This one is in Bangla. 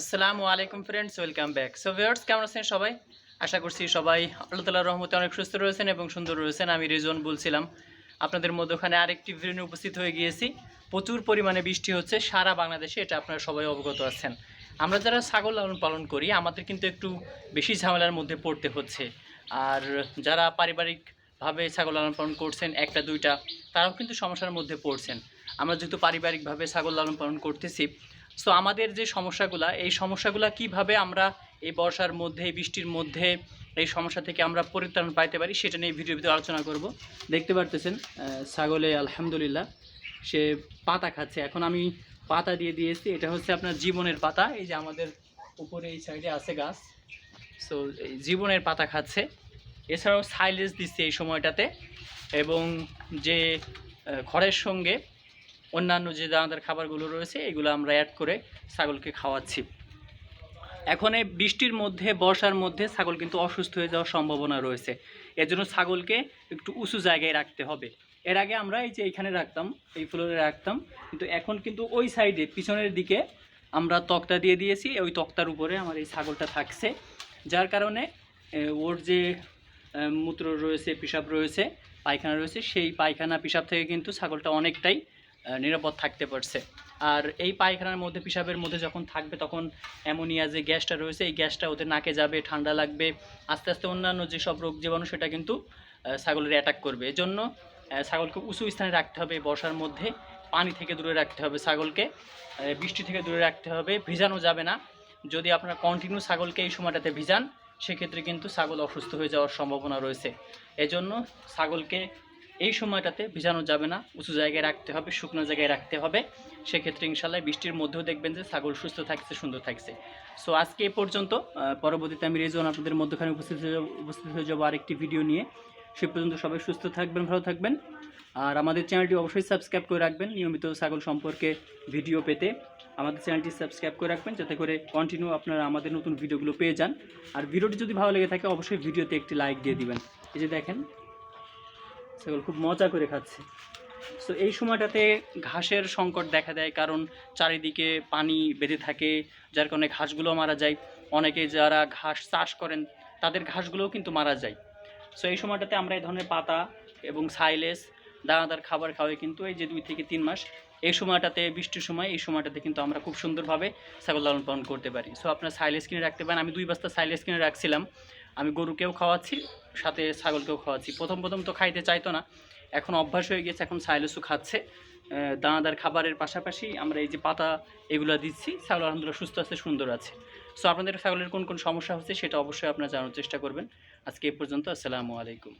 আসসালামু আলাইকুম friends welcome back so viewers কেমন আছেন সবাই? আশা করছি সবাই আল্লাহ তালার রহমতে অনেক সুস্থ রয়েছেন এবং সুন্দর রয়েছেন। আমি রিজন বলছিলাম, আপনাদের মধ্যে ওখানে আরেকটি ভিডিও উপস্থিত হয়ে গিয়েছি। প্রচুর পরিমাণে বৃষ্টি হচ্ছে সারা বাংলাদেশে, এটা আপনারা সবাই অবগত আছেন। আমরা যারা ছাগল লালন পালন করি, আমাদের কিন্তু একটু বেশি ঝামেলার মধ্যে পড়তে হচ্ছে। আর যারা পারিবারিকভাবে ছাগল লালন পালন করছেন, একটা, দুইটা, তারাও কিন্তু সমস্যার মধ্যে পড়ছেন। আমরা যেহেতু পারিবারিকভাবে ছাগল লালন পালন করতেছি সো আমাদের যে সমস্যাগুলা, এই সমস্যাগুলা কীভাবে আমরা এই বর্ষার মধ্যে, এই বৃষ্টির মধ্যে এই সমস্যা থেকে আমরা পরিত্রাণ পাইতে পারি, সেটা নিয়ে ভিডিওর ভিতরে আলোচনা করব। দেখতে পারতেছেন ছাগলে আলহামদুলিল্লাহ সে পাতা খাচ্ছে। এখন আমি পাতা দিয়ে দিয়েছি, এটা হচ্ছে আপনার জীবনের পাতা, এই যে আমাদের উপরে, এই সাইডে আছে গাছ। সো জীবনের পাতা খাচ্ছে। এছাড়াও সাইলেজ দিচ্ছে এই সময়টাতে এবং যে খড়ের সঙ্গে অন্যান্য যে দানাদার খাবারগুলো রয়েছে, এগুলো আমরা অ্যাড করে ছাগলকে খাওয়াচ্ছি। এখন এই বৃষ্টির মধ্যে, বর্ষার মধ্যে ছাগল কিন্তু অসুস্থ হয়ে যাওয়ার সম্ভাবনা রয়েছে। এর জন্য ছাগলকে একটু উঁচু জায়গায় রাখতে হবে। এর আগে আমরা এই যে এখানে রাখতাম, এই ফ্লোরে রাখতাম, কিন্তু এখন কিন্তু ওই সাইডে পিছনের দিকে আমরা তক্তা দিয়ে দিয়েছি, ওই তক্তার উপরে আমার এই ছাগলটা থাকছে। যার কারণে ওর যে মূত্র রয়েছে, পেশাব রয়েছে, পায়খানা রয়েছে, সেই পায়খানা, পেশাব থেকে কিন্তু ছাগলটা অনেকটাই নিরাপদ থাকতে পারছে। আর এই পায়খানার মধ্যে, পেশাবের মধ্যে যখন থাকবে, তখন অ্যামোনিয়া যে গ্যাসটা রয়েছে, এই গ্যাসটা ওদের নাকে যাবে, ঠান্ডা লাগবে। আস্তে আস্তে অন্যান্য যেসব রোগ জীবাণু, সেটা কিন্তু ছাগলের অ্যাটাক করবে। এজন্য ছাগলকে উঁচু স্থানে রাখতে হবে বর্ষার মধ্যে। পানি থেকে দূরে রাখতে হবে ছাগলকে। বৃষ্টি থেকে দূরে রাখতে হবে। ভিজানো যাবে না। যদি আপনারা কন্টিনিউ ছাগলকে এই সময়টাতে ভিজান, সেক্ষেত্রে কিন্তু ছাগল অসুস্থ হয়ে যাওয়ার সম্ভাবনা রয়েছে। এজন্য ছাগলকে এই সময়টাতে ভিজানো যাবে না, উঁচু জায়গায় রাখতে হবে, শুকনো জায়গায় রাখতে হবে। সেক্ষেত্রে ইনশাল্লাহ বৃষ্টির মধ্যেও দেখবেন যে ছাগল সুস্থ থাকছে, সুন্দর থাকছে। সো আজকে এ পর্যন্ত পরবর্তীতে আমি রেজন আপনাদের মধ্যখানে উপস্থিত হয়ে উপস্থিত হয়ে যাব আরেকটি ভিডিও নিয়ে। সে পর্যন্ত সবাই সুস্থ থাকবেন, ভালো থাকবেন। আর আমাদের চ্যানেলটি অবশ্যই সাবস্ক্রাইব করে রাখবেন নিয়মিত ছাগল সম্পর্কে ভিডিও পেতে। আমাদের চ্যানেলটি সাবস্ক্রাইব করে রাখবেন, যাতে করে কন্টিনিউ আপনারা আমাদের নতুন ভিডিওগুলো পেয়ে যান। আর ভিডিওটি যদি ভালো লেগে থাকে, অবশ্যই ভিডিওতে একটি লাইক দিয়ে দিবেন। এই যে দেখেন ছাগল খুব মজা করে খাচ্ছে। সো এই সময়টাতে ঘাসের সংকট দেখা দেয় কারণ চারিদিকে পানি বেঁধে থাকে, যার কারণে ঘাসগুলো মারা যায়। অনেকে যারা ঘাস চাষ করেন, তাদের ঘাসগুলোও কিন্তু মারা যায়। সো এই সময়টাতে আমরা এই ধরনের পাতা এবং সাইলেস, দানাদার খাবার খাওয়াই কিন্তু এই যে দুই থেকে তিন মাস। এই সময়টাতে, বৃষ্টির সময়, এই সময়টাতে কিন্তু আমরা খুব সুন্দরভাবে ছাগল লালন পালন করতে পারি। সো আপনার সাইলেস কিনে রাখতে পারেন। আমি দুই বস্তা সাইলেস কিনে রাখছিলাম। আমি গরুকেও খাওয়াচ্ছি, সাথে ছাগলকেও খাওয়াচ্ছি। প্রথম প্রথম তো খাইতে চাইতো না। এখন অভ্যাস হয়ে গেছে, এখন সাইলসু খাচ্ছে। দানাদার খাবারের পাশাপাশি আমরা এই যে পাতা এগুলো দিচ্ছি, ছাগল আলহামদুলিল্লাহ সুস্থ আছে, সুন্দর আছে। সো আপনাদের ছাগলের কোন কোন সমস্যা হচ্ছে সেটা অবশ্যই আপনারা জানার চেষ্টা করবেন। আজকে এ পর্যন্ত, আসসালামু আলাইকুম।